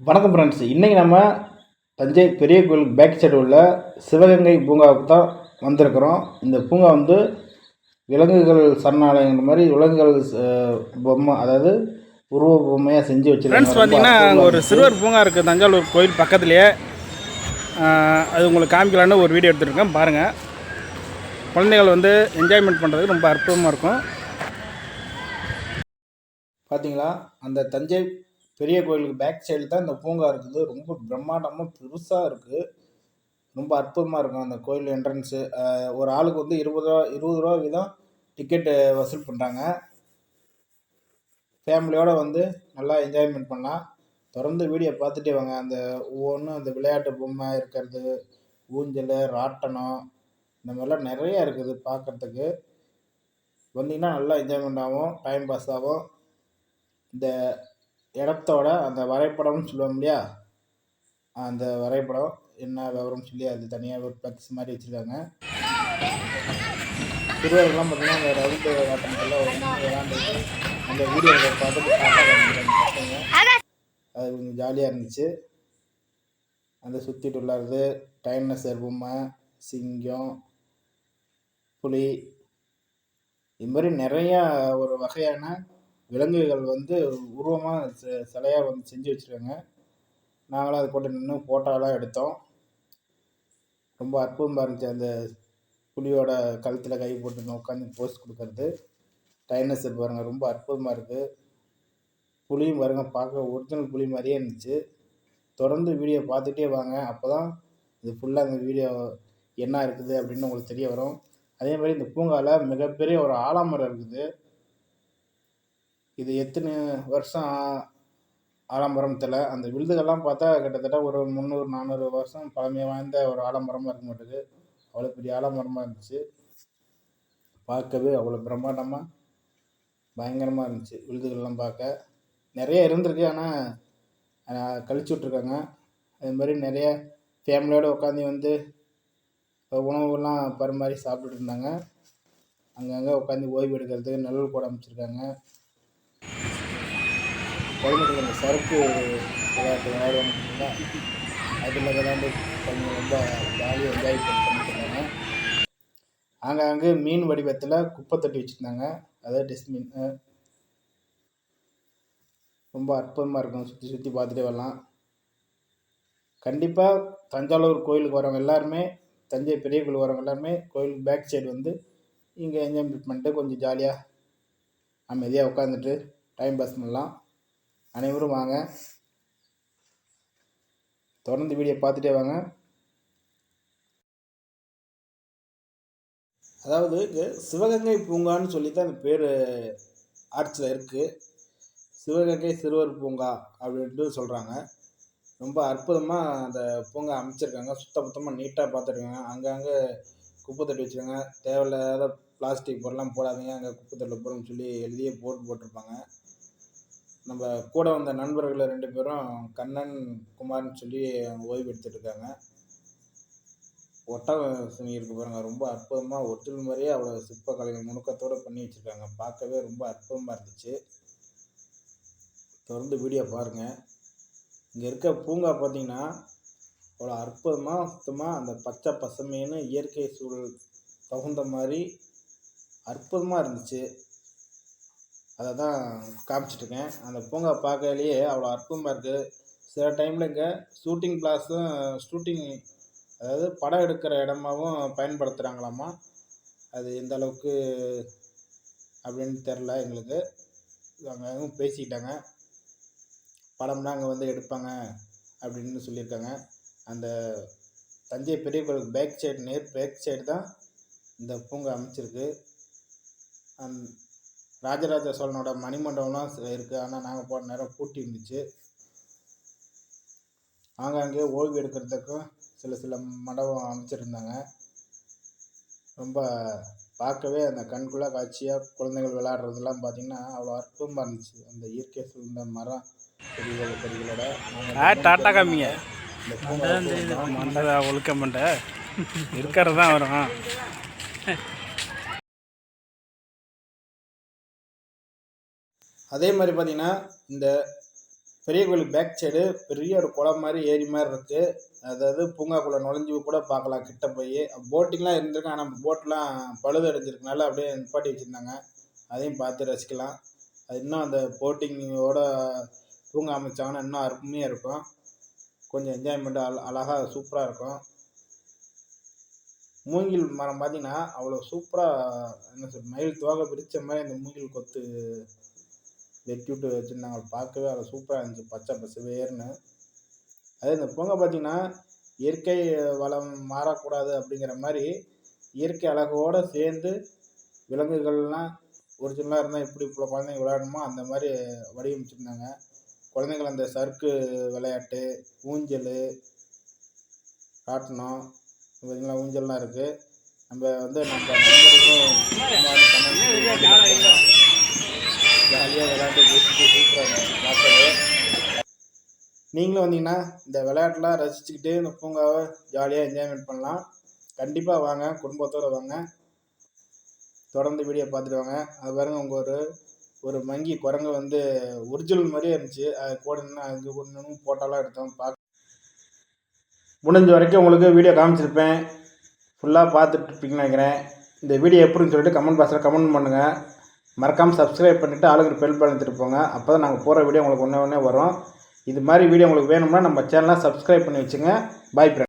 வணக்கம் ஃப்ரெண்ட்ஸ் இன்றைக்கி நம்ம தஞ்சை பெரிய கோயில் பேக் சைடு உள்ள சிவகங்கை பூங்காவுக்கு தான் வந்திருக்கிறோம். இந்த பூங்கா வந்து விலங்குகள் சரணாலயங்கிற மாதிரி விலங்குகள் பொம்மை அதாவது உருவ பொம்மையாக செஞ்சு ஃப்ரெண்ட்ஸ் வச்சுருக்காங்க பார்த்தீங்கன்னா ஒரு சிறுவர் பூங்கா இருக்குது தஞ்சாவூர் கோயில் பக்கத்துலேயே. அது உங்களுக்கு காமிக்கலான்னு ஒரு வீடியோ எடுத்துருக்கேன். பாருங்கள் குழந்தைகள் வந்து என்ஜாய்மெண்ட் பண்ணுறதுக்கு ரொம்ப அற்புதமாக இருக்கும். பார்த்தீங்களா அந்த தஞ்சை பெரிய கோயிலுக்கு பேக் சைடு தான் இந்த பூங்கா இருக்குது. ரொம்ப பிரம்மாண்டமாக பெருசாக இருக்குது ரொம்ப அற்புதமாக இருக்கும் அந்த கோயில் என்ட்ரன்ஸு ஒரு ஆளுக்கு வந்து இருபது ரூபா இருபது ரூபா வீதம் டிக்கெட்டு வசூல் பண்ணுறாங்க ஃபேமிலியோடு வந்து நல்லா என்ஜாய்மெண்ட் பண்ணலாம். தொடர்ந்து வீடியோ பார்த்துட்டே வாங்க. அந்த ஒவ்வொன்றும் அந்த விளையாட்டு பொம்மை இருக்கிறது ஊஞ்சல் ராட்டனம் இந்த மாதிரிலாம் நிறையா இருக்குது பார்க்குறதுக்கு. வந்தீங்கன்னா நல்லா என்ஜாய்மெண்ட் ஆகும் டைம் பாஸ் ஆகும். இந்த இடத்தோட அந்த வரைபடம்னு சொல்லுவோம் இல்லையா? அந்த வரைபடம் என்ன விவரம் சொல்லி அது தனியாக ஒரு ஃப்ளெக்ஸ் மாதிரி வச்சுருக்காங்க. சிறுவர்கள்லாம் பார்த்தீங்கன்னா அந்த ரவுண்டு ஆட்டமெல்லாம் விளாண்டுட்டு அந்த வீடியோவை பார்த்துட்டு அது கொஞ்சம் ஜாலியாக இருந்துச்சு. அந்த சுற்றிட்டு உள்ளாருது டைனஸ் பொம்மை சிங்கம் புலி. இது மாதிரி நிறையா ஒரு வகையான விலங்குகள் வந்து உருவமாக சிலையாக வந்து செஞ்சு வச்சுருக்காங்க. நாங்களும் அது போட்டு நின்று ஃபோட்டோலாம் எடுத்தோம். ரொம்ப அற்புதமாக இருந்துச்சு அந்த புலியோட கழுத்தில் கை போட்டு உட்காந்து போஸ்ட் கொடுக்கறது. டைனோசர் பாருங்கள் ரொம்ப அற்புதமாக இருக்குது புலியும் பாருங்க பார்க்க ஒரிஜினல் புலி மாதிரியே இருந்துச்சு. தொடர்ந்து வீடியோ பார்த்துட்டே வாங்க. அப்போ தான் இது ஃபுல்லாக இந்த வீடியோ என்ன இருக்குது அப்படின்னு உங்களுக்கு தெரிய வரும். அதே மாதிரி இந்த பூங்காவில் மிகப்பெரிய ஒரு ஆலமரம் இருக்குது. இது எத்தனை வருஷம் ஆலம்பரத்தில் அந்த விழுதுகள்லாம் பார்த்தா கிட்டத்தட்ட ஒரு முந்நூறு நானூறு வருஷம் பழமை வாய்ந்த ஒரு ஆலம்பரமாக இருக்க மாட்டேது அவ்வளோ பெரிய ஆலம்பரமாக இருந்துச்சு. பார்க்கவே அவ்வளோ பிரம்மாண்டமாக பயங்கரமாக இருந்துச்சு விழுதுகள்லாம் பார்க்க. நிறைய இருந்திருக்கு ஆனால் கழிச்சு விட்ருக்காங்க அது மாதிரி நிறைய ஃபேமிலியோடு உட்காந்து வந்து உணவுலாம் பரிமாறி சாப்பிட்டுட்டு இருந்தாங்க. அங்கங்கே உட்காந்து ஓய்வு எடுக்கிறதுக்கு நிழல் போட அமைச்சிருக்காங்க குழந்தைகள் அந்த சறுக்கு விளையாட்டு விளையாடுவாங்க அதில் விளையாண்டு கொஞ்சம் ரொம்ப ஜாலியாக என்ஜாய் பண்ணிட்டு இருந்தாங்க ஆங்காங்கே மீன் வடிவத்தில் குப்பை தொட்டி வச்சுருந்தாங்க. அதாவது டஸ்ட்பின் ரொம்ப அற்புதமாக இருக்கும். சுற்றி சுற்றி பார்த்துட்டே வரலாம். கண்டிப்பாக தஞ்சாவூர் கோயிலுக்கு வரவங்க எல்லாருமே தஞ்சை பெரிய கோயில் வரவங்க எல்லாருமே கோயிலுக்கு பேக் சைடு வந்து இங்கே என்ஜாய்மெண்ட் பண்ணிட்டு கொஞ்சம் ஜாலியாக அமைதியாக உட்காந்துட்டு டைம் பாஸ் பண்ணலாம். அனைவரும் வாங்க. தொடர்ந்து வீடியோ பார்த்துட்டே வாங்க. அதாவது இங்கே சிவகங்கை பூங்கான்னு சொல்லி தான் அந்த பேர் ஆர்ச்சில் இருக்குது சிவகங்கை சிறுவர் பூங்கா அப்படின்ட்டு சொல்கிறாங்க ரொம்ப அற்புதமாக அந்த பூங்கா அமைச்சிருக்காங்க. சுத்தபத்தமாக நீட்டாக பார்த்துருக்காங்க அங்கங்கே குப்பை தட்டி வச்சுருக்காங்க. தேவையில்லாத பிளாஸ்டிக் பொருள்லாம் போடாதீங்க. அங்கே குப்பை தட்டில் போடுன்னு சொல்லி எழுதியே போட்டு போட்டிருப்பாங்க. நம்ம கூட வந்த நண்பர்கள் ரெண்டு பேரும் கண்ணன் குமார்னு சொல்லி அவங்க ஓய்வு எடுத்துட்ருக்காங்க ஒட்டக துணி இருக்கு பாருங்கள் ரொம்ப அற்புதமாக ஒரிஜினல் மாதிரியே அவ்வளோ சிற்பக்கலைகள் நுணுக்கத்தோடு பண்ணி வச்சுருக்காங்க. பார்க்கவே ரொம்ப அற்புதமாக இருந்துச்சு. தொடர்ந்து வீடியோ பாருங்கள் இங்கே இருக்க பூங்கா பார்த்தீங்கன்னா அவ்வளோ அற்புதமாக சுத்தமாக அந்த பச்சை பசுமைன்னு இயற்கை சூழல் தகுந்த மாதிரி அற்புதமாக இருந்துச்சு. அதை தான் காமிச்சிட்ருக்கேன். அந்த பூங்கா பார்க்கலையே அவ்வளோ அற்புதமாக இருக்குது சில டைமில் இங்கே ஷூட்டிங் கிளாஸும் ஷூட்டிங் அதாவது படம் எடுக்கிற இடமாவும் பயன்படுத்துகிறாங்களாமா அது எந்த அளவுக்கு அப்படின்னு தெரில எங்களுக்கு. அங்கே பேசிக்கிட்டாங்க படம்லாம் அங்கே வந்து எடுப்பாங்க அப்படின்னு சொல்லியிருக்காங்க. அந்த தஞ்சை பெரிய கோயிலுக்கு பேக் சைடு நேர் பேக் சைடு தான் இந்த பூங்கா அமைச்சிருக்கு. அந் ராஜராஜ சோழனோட மணிமண்டபம்லாம் இருக்குது ஆனால் நாங்கள் போன நேரம் பூட்டி இருந்துச்சு. ஆங்காங்கே ஓய்வு எடுக்கிறதுக்கும் சில சில மண்டபம் அமைச்சிருந்தாங்க. ரொம்ப பார்க்கவே அந்த கண்குள்ளா காட்சியாக குழந்தைகள் விளையாடுறதெல்லாம் பார்த்தீங்கன்னா அவ்வளோ அற்புதமாக இருந்துச்சு. அந்த இயற்கை சூழ்ந்த மரம் செடிகள் கொடிகளோட ஆ டாட்டா காமிங்க. இந்த பூங்கா மண்டை ஒழுக்க மண்டை இருக்கிறது தான் வரும். அதே மாதிரி பார்த்தீங்கன்னா இந்த பெரிய கோயில் பேக் சைடு பெரிய ஒரு குளம் மாதிரி ஏரி மாதிரி இருக்குது அதாவது பூங்காக்குள்ளே நுழைஞ்சு கூட பார்க்கலாம் கிட்ட போய். போட்டிங்லாம் இருந்திருக்கு ஆனால் போட்லாம் பழுது அடைஞ்சிருக்கனால அப்படியே நிப்பாட்டி வச்சுருந்தாங்க. அதையும் பார்த்து ரசிக்கலாம். அது இன்னும் அந்த போட்டிங்கோட பூங்கா அமைச்சாங்கன்னா இன்னும் அருமையாக இருக்கும். கொஞ்சம் என்ஜாய்மெண்ட் அழ அழகாக சூப்பராக இருக்கும். மூங்கில் மரம் பார்த்தீங்கன்னா அவ்வளோ சூப்பராக என்ன சொல் மயில் தோகை பிரித்த மாதிரி அந்த மூங்கில் கொத்து வெட்டி விட்டு வச்சுருந்தாங்க. பார்க்கவே அவ்வளோ சூப்பராக இருந்துச்சு. பச்சை பசுவேர்னு அதே இந்த பூங்கா பார்த்தீங்கன்னா இயற்கை வளம் மாறக்கூடாது அப்படிங்கிற மாதிரி இயற்கை அழகோடு சேர்ந்து விலங்குகள்லாம் ஒரிஜினலாக இருந்தால் எப்படி இப்போ குழந்தைங்க விளையாடணுமோ அந்த மாதிரி வடிவமைச்சிருந்தாங்க. குழந்தைங்கள் அந்த சறுக்கு விளையாட்டு ஊஞ்சல் காட்டணும் பார்த்தீங்களா ஊஞ்சல்லாம் இருக்குது நம்ம வந்து நம்ம ஜாலியாக விளையாண்டு பேசிட்டு சூப்பராக இருந்துச்சு. பார்க்கவே. நீங்களும் வந்தீங்கன்னா இந்த விளையாட்டுலாம் ரசிச்சுக்கிட்டு இந்த பூங்காவை ஜாலியாக என்ஜாய்மெண்ட் பண்ணலாம். கண்டிப்பாக வாங்க குடும்பத்தோடு வாங்க. தொடர்ந்து வீடியோ பார்த்துட்டு வாங்க. அது பாருங்க உங்கள் ஒரு ஒரு மங்கி குரங்கு வந்து ஒரிஜினல் மாதிரியே இருந்துச்சு. அது கூட அங்கே கூட நின்று ஃபோட்டோலாம் எடுத்தோம். பார்க்க முடிஞ்ச வரைக்கும் உங்களுக்கு வீடியோ காமிச்சிருப்பேன். ஃபுல்லாக பார்த்துட்டு இருப்பீங்கன்னு நினைக்கிறேன். இந்த வீடியோ எப்படின்னு சொல்லிட்டு கமெண்ட் பாக்ஸில் கமெண்ட் பண்ணுங்கள் மறக்காமல் சப்ஸ்கிரைப் பண்ணிவிட்டு ஆளுங்க பெல் பண்ணிட்டு போங்க. அப்போ தான் நாங்கள் போகிற வீடியோ உங்களுக்கு ஒன்றே ஒன்றே வரும். இது மாதிரி வீடியோ உங்களுக்கு வேணும்னா நம்ம சேனலை சப்ஸ்கிரைப் பண்ணி வச்சுங்க. பாய் ஃப்ரெண்ட்